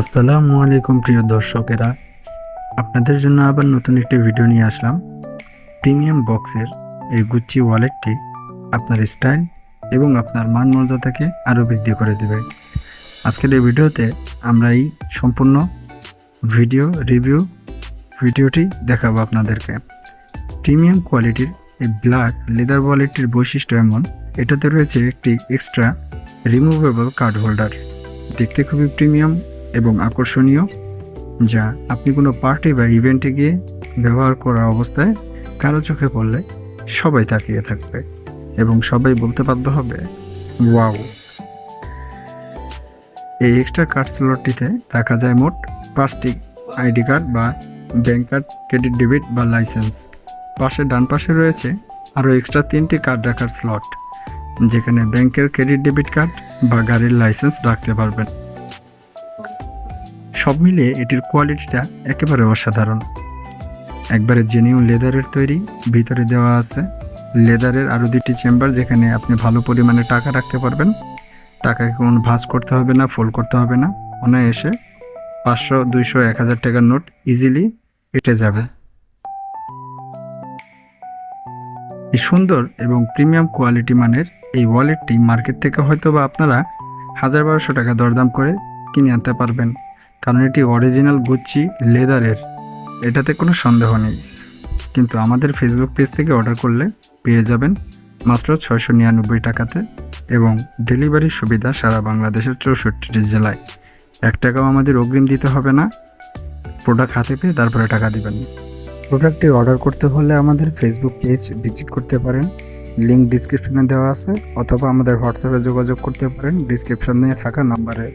আসসালামু আলাইকুম, প্রিয় দর্শকেরা। আপনাদের জন্য আবার নতুন একটি ভিডিও নিয়ে আসলাম। প্রিমিয়াম বক্সের এই গুচ্ছি ওয়ালেটটি আপনার স্টাইল এবং আপনার মান মর্যাদাকে আরও বৃদ্ধি করে দেবে। আজকের এই ভিডিওতে আমরা এই সম্পূর্ণ ভিডিও রিভিউ ভিডিওটি দেখাবো আপনাদেরকে। প্রিমিয়াম কোয়ালিটির এই ব্ল্যাক লেদার ওয়ালেটটির বৈশিষ্ট্য এমন। এটাতে রয়েছে একটি এক্সট্রা রিমুভেবল কার্ড হোল্ডার দেখতে খুবই প্রিমিয়াম এবং আকর্ষণীয়, যা আপনি কোনো পার্টি বা ইভেন্টে গিয়ে ব্যবহার করা অবস্থায় কারও চোখে পড়লে সবাই তাকিয়ে থাকবে এবং সবাই বলতে বাধ্য হবে, ওয়াও। এই এক্সট্রা কার্ড স্লটটিতে রাখা যায় মোট পাঁচটি আইডি কার্ড বা ব্যাংক কার্ড, ক্রেডিট, ডেবিট বা লাইসেন্স। পাশে ডান পাশে রয়েছে আরও এক্সট্রা তিনটি কার্ড রাখার স্লট যেখানে ব্যাংকের ক্রেডিট, ডেবিট কার্ড বা গাড়ির লাইসেন্স রাখতে পারবেন। সব মিলিয়ে এটির কোয়ালিটিটা একেবারে অসাধারণ। একবারে জেনিউন লেদারের তৈরি, ভিতরে দেওয়া আছে লেদারের আরও দুটি চেম্বার যেখানে আপনি ভালো পরিমাণে টাকা রাখতে পারবেন। টাকাকে কোনো ভাঁজ করতে হবে না, ফোল্ড করতে হবে না, অনায়াসে পাঁচশো, দুইশো, এক হাজার টাকার নোট ইজিলি এটে যাবে। এই সুন্দর এবং প্রিমিয়াম কোয়ালিটি মানের এই ওয়ালেটটি মার্কেট থেকে হয়তো বা আপনারা হাজার বারোশো টাকা দরদাম করে কিনে আনতে পারবেন। কারণ এটি অরিজিনাল গুচ্ছি লেদারের এটাতে কোনো সন্দেহ নেই। কিন্তু আমাদের ফেসবুক পেজ থেকে অর্ডার করলে পেয়ে যাবেন মাত্র ছয়শো নিরানব্বই টাকাতে এবং ডেলিভারির সুবিধা সারা বাংলাদেশের চৌষট্টিটি জেলায়। এক টাকাও আমাদের অগ্রিম দিতে হবে না। প্রোডাক্ট হাতে পেয়ে তারপরে টাকা দেবেন। প্রোডাক্টটি অর্ডার করতে হলে আমাদের ফেসবুক পেজ ভিজিট করতে পারেন। লিঙ্ক ডিসক্রিপশনে দেওয়া আছে অথবা আমাদের হোয়াটসঅ্যাপে যোগাযোগ করতে পারেন ডিসক্রিপশনে থাকা নাম্বারে